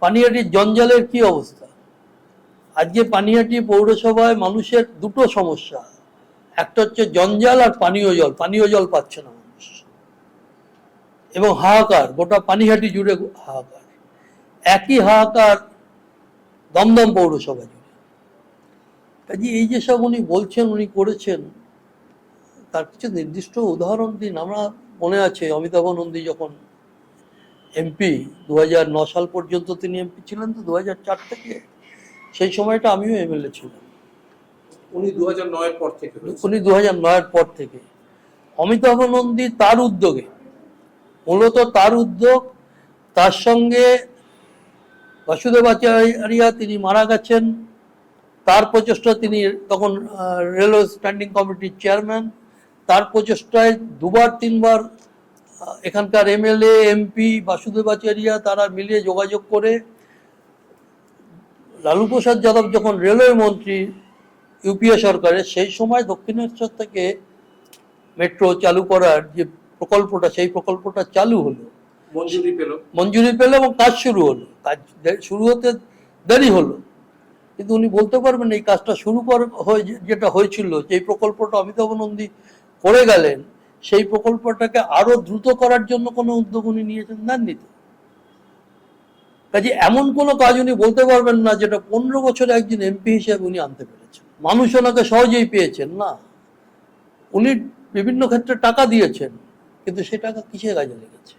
পানিহাটির জঞ্জালের কি অবস্থা? আজকে পানিহাটি পৌরসভায় মানুষের দুটো সমস্যা। একটা হচ্ছে জঞ্জাল আর পানীয় জল পানীয় জল পাচ্ছে না মানুষ। এবং হাহাকার, গোটা পানিহাটি জুড়ে হাহাকার। একই হাহাকার দমদম পৌরসভা জুড়ে। কাজে এই যেসব উনি বলছেন, উনি করেছেন, তার কিছু নির্দিষ্ট উদাহরণ দিন। আমরা মনে আছে অমিতাভ নন্দী যখন এমপি দু সাল পর্যন্ত তিনি এমপি ছিলেন তো দু থেকে। সেই সময়টা আমিও এমএলএ ছিলাম। উনি দু হাজার নয়ের পর থেকে উনি দু নয়ের পর থেকে। অমিতাভ নন্দী তার উদ্যোগে মূলত তার উদ্যোগ তার সঙ্গে বাসুদেব আচার্যা তিনি মারা গেছেন। তার প্রচেষ্টা তিনি তখন রেলওয়ে স্ট্যান্ডিং কমিটির চেয়ারম্যান। তার প্রচেষ্টায় দুবার তিনবার এখানকার এমএলএ এমপি বাসুদেব আচারিয়া তারা মিলে যোগাযোগ করে লালু প্রসাদ যাদব যখন রেলওয়ে মন্ত্রী ইউপিএ সরকারের সেই সময় দক্ষিণেশ্বর থেকে মেট্রো চালু করার যে প্রকল্পটা সেই প্রকল্পটা চালু হলো। মঞ্জুরি পেল। মঞ্জুরি পেল এবং কাজ শুরু হলো। কাজ শুরু হতে দেরি হলো। কিন্তু উনি বলতে পারবেন এই কাজটা শুরু কর হয়ে যেটা হয়েছিল যে প্রকল্পটা অমিতাভ নন্দী করে গেলেন সেই প্রকল্পটাকে আরও দ্রুত করার জন্য কোনো উদ্যোগ উনি নিয়েছেন, নেননি তো। কাজে এমন কোনো কাজ উনি বলতে পারবেন না যেটা পনেরো বছরে একজন এমপি হিসেবে উনি আনতে পেরেছেন। মানুষ ওনাকে সহজেই পেয়েছেন, না। উনি বিভিন্ন ক্ষেত্রে টাকা দিয়েছেন, কিন্তু সে টাকা কিসের কাজে লেগেছে?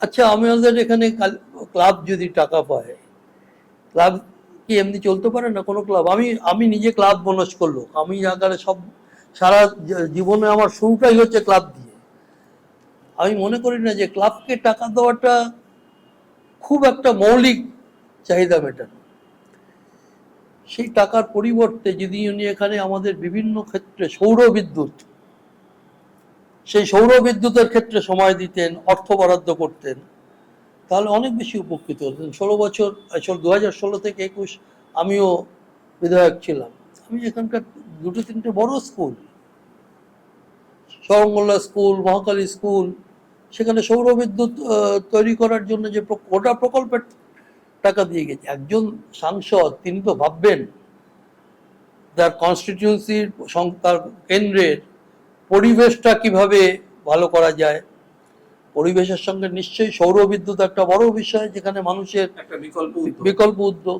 আচ্ছা আমাদের এখানে কাল- ক্লাব যদি টাকা পায়, ক্লাব কি এমনি চলতে পারে না কোনো ক্লাব? আমি আমি নিজে ক্লাব বোনাস করল আমি আকারে সব সারা জীবনে আমার শুরুটাই হচ্ছে ক্লাব দিয়ে। আমি মনে করি না যে ক্লাবকে টাকা দেওয়াটা খুব একটা মৌলিক চাহিদা মেটানো। সেই টাকার পরিবর্তে যদি উনি এখানে আমাদের বিভিন্ন ক্ষেত্রে সৌর বিদ্যুৎ, সেই সৌর বিদ্যুতের ক্ষেত্রে সময় দিতেন, অর্থ বরাদ্দ করতেন, তাহলে অনেক বেশি উপকৃত হতেন। ষোলো বছর দু হাজার ষোলো থেকে একুশ আমিও বিধায়ক ছিলাম। আমি এখানকার দুটো তিনটে বড় school Sarangla school Mahakali school সেখানে সৌরবিদ্যুৎ তৈরি করার জন্য যে গোটা প্রকল্পের টাকা দিয়ে গেছে। একজন সাংসদ তিনি তো ভাববেন তার কনস্টিটিউন্সির তার কেন্দ্রের পরিবেশটা কীভাবে ভালো করা যায়? পরিবেশের সঙ্গে নিশ্চয়ই সৌর বিদ্যুৎ একটা বড় বিষয় যেখানে মানুষের একটা বিকল্প বিকল্প উদ্যোগ।